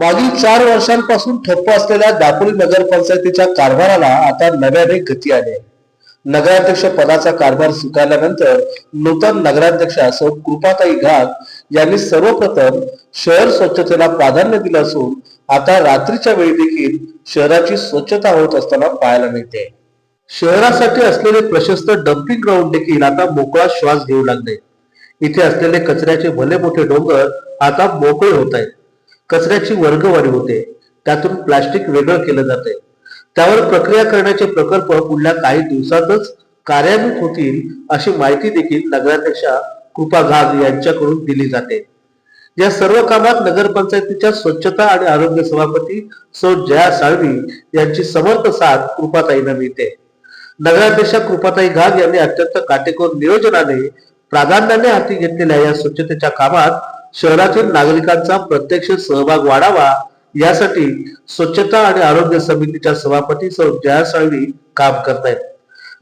मागील चार वर्षांपासून ठप्प असलेल्या दापोली नगरपंचायतीच्या कारभाराला आता नव्याने गती आली आहे. नगराध्यक्ष पदाचा कारभार स्वीकारल्यानंतर नूतन नगराध्यक्षा सौ कृपाताई घात यांनी सर्वप्रथम शहर स्वच्छतेला प्राधान्य दिलं असून आता रात्रीच्या वेळी देखील शहराची स्वच्छता होत असताना पाहायला मिळते. शहरासाठी असलेले प्रशस्त डम्पिंग ग्राउंड देखील आता मोकळा श्वास घेऊ लागले. इथे असलेले कचऱ्याचे भले मोठे डोंगर आता मोकळे होत आहेत. कचऱ्याची वर्गवारी होते. त्यातून प्लास्टिक वेगळं केलं जाते. त्यावर प्रक्रिया करण्याचे प्रकल्प पुढल्या काही दिवसातच कार्यान्वित होतील अशी माहिती देखील नगराध्यक्षा कृपा घाग यांच्याकडून दिली जाते. या सर्व कामात नगरपंचायतीच्या स्वच्छता आणि आरोग्य सभापती सौ जया साळवी यांची समर्थ साथ कृपाताईंना मिळते. नगराध्यक्षा कृपाताई घाग यांनी अत्यंत काटेकोर नियोजनाने प्राधान्याने हाती घेतलेल्या या स्वच्छतेच्या कामात शहरातील नागरिकांचा प्रत्यक्ष सहभाग वाढावा यासाठी स्वच्छता आणि आरोग्य समितीच्या सभापती सौ जया साळवी काम करतायत.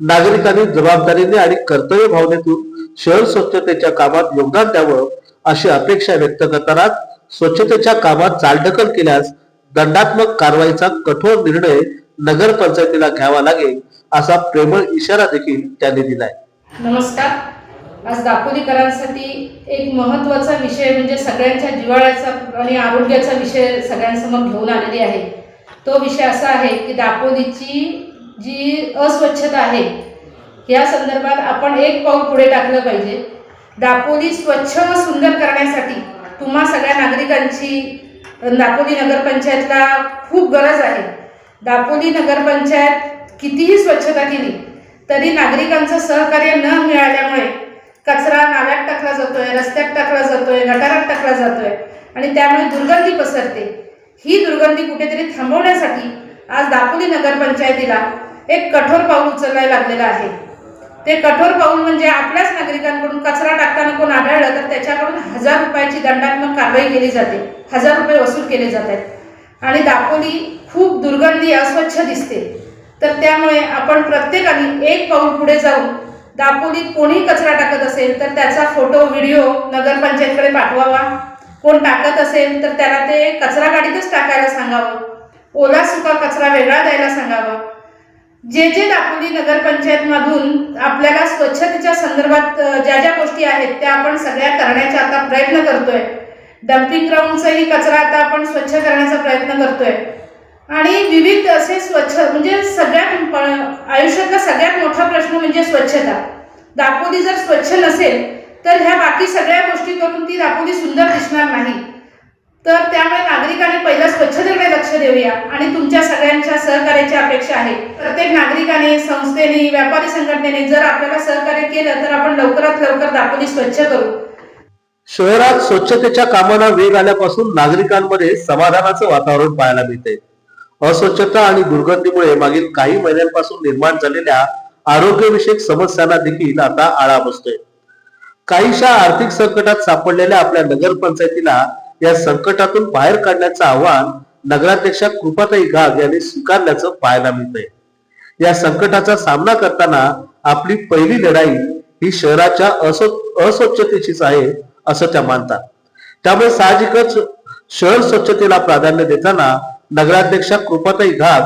नागरिकांनी जबाबदारीने आणि कर्तव्य भावनेतून शहर स्वच्छतेच्या कामात योगदान द्यावं अशी अपेक्षा व्यक्त करताना स्वच्छतेच्या कामात चालढकल केल्यास दंडात्मक कारवाईचा कठोर निर्णय नगरपंचायतीला घ्यावा लागेल असा प्रेमळ इशारा देखील त्यांनी दिलाय. नमस्कार. आज दापोलीकरांसाठी एक महत्त्वाचा विषय म्हणजे सगळ्यांच्या जिव्हाळ्याचा आणि आरोग्याचा विषय सगळ्यांसमोर घेऊन आलेली आहे. तो विषय असा आहे की दापोलीची जी अस्वच्छता आहे या संदर्भात आपण एक पाऊल पुढे टाकलं पाहिजे. दापोली स्वच्छ व सुंदर करण्यासाठी तुम्हा सगळ्या नागरिकांची दापोली नगरपंचायतला खूप गरज आहे. दापोली नगरपंचायत कितीही स्वच्छता केली तरी नागरिकांचं सहकार्य न मिळाल्यामुळे कचरा नाल्यात टाकला जातोय रस्त्यात टाकला जातोय गटारात टाकला जातोय आणि त्यामुळे दुर्गंधी पसरते. ही दुर्गंधी कुठेतरी थांबवण्यासाठी आज दापोली नगरपंचायतीला एक कठोर पाऊल उचलायला लागलेलं आहे. ते कठोर पाऊल म्हणजे आपल्याच नागरिकांकडून कचरा टाकताना कोण आढळलं तर त्याच्याकडून हजार रुपयाची दंडात्मक कारवाई केली जाते. हजार रुपये वसूल केले जात आहेत आणि दापोली खूप दुर्गंधी अस्वच्छ दिसते. तर त्यामुळे आपण प्रत्येकाने एक पाऊल पुढे जाऊन दापोलीत कोणी कचरा टाकत असेल तर त्याचा फोटो व्हिडिओ नगरपंचायतकडे पाठवावा. कोण टाकत असेल तर त्याला ते कचरा गाडीतच टाकायला सांगावं. ओला सुका कचरा वेगळा द्यायला सांगावा. जे जे दापोली नगरपंचायतमधून आपल्याला स्वच्छतेच्या संदर्भात ज्या ज्या गोष्टी आहेत त्या आपण सगळ्या करण्याचा आता प्रयत्न करतोय. डम्पिंग ग्राउंडचाही कचरा आता आपण स्वच्छ करण्याचा प्रयत्न करतोय. आणि विविध असे स्वच्छ आयुष्यातला सगळ्यात मोठा प्रश्न म्हणजे स्वच्छता. दापोली जर स्वच्छ नसेल तर ह्या बाकी सगळ्या गोष्टी करून ती दापोली सुंदर दिसणार नाही. तर त्यामुळे नागरिकांनी पहिला स्वच्छतेकडे लक्ष देऊया. आणि तुमच्या सगळ्यांच्या सहकार्याची अपेक्षा आहे. प्रत्येक नागरिकाने संस्थेने व्यापारी संघटनेने जर आपल्याला सहकार्य केलं तर आपण लवकरात लवकर दापोली स्वच्छ करू. शहरात स्वच्छतेच्या कामांना वेग आल्यापासून नागरिकांमध्ये समाधानाचं वातावरण पाहायला मिळते अस्वच्छता आणि दुर्गंधीमुळे मागील काही महिन्यांपासून निर्माण झालेल्या आरोग्यविषयक समस्यांना देखील आता आळा बसतोय. काहीशा आर्थिक संकटात सापडलेल्या आपल्या नगरपंचायतीला या संकटातून बाहेर काढण्याचं आव्हान नगराध्यक्षा कृपाताई घाग यांनी स्वीकारल्याचं पाहायला मिळतंय. या संकटाचा सामना करताना आपली पहिली लढाई ही शहराच्या अस्वच्छतेचीच आहे असं त्या मानतात. त्यामुळे साहजिकच शहर स्वच्छतेला प्राधान्य देताना नगराध्यक्षा कृपाताई घाग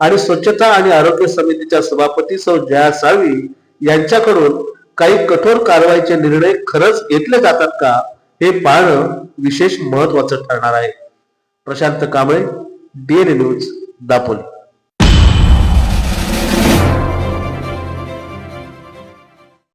आणि स्वच्छता आणि आरोग्य समितीच्या सभापती सौ जया साळवी यांच्याकडून काही कठोर कारवाईचे निर्णय खरंच घेतले जातात का हे पाहणं विशेष महत्वाचं ठरणार आहे. Prashant Kamble DNA news Dapoli.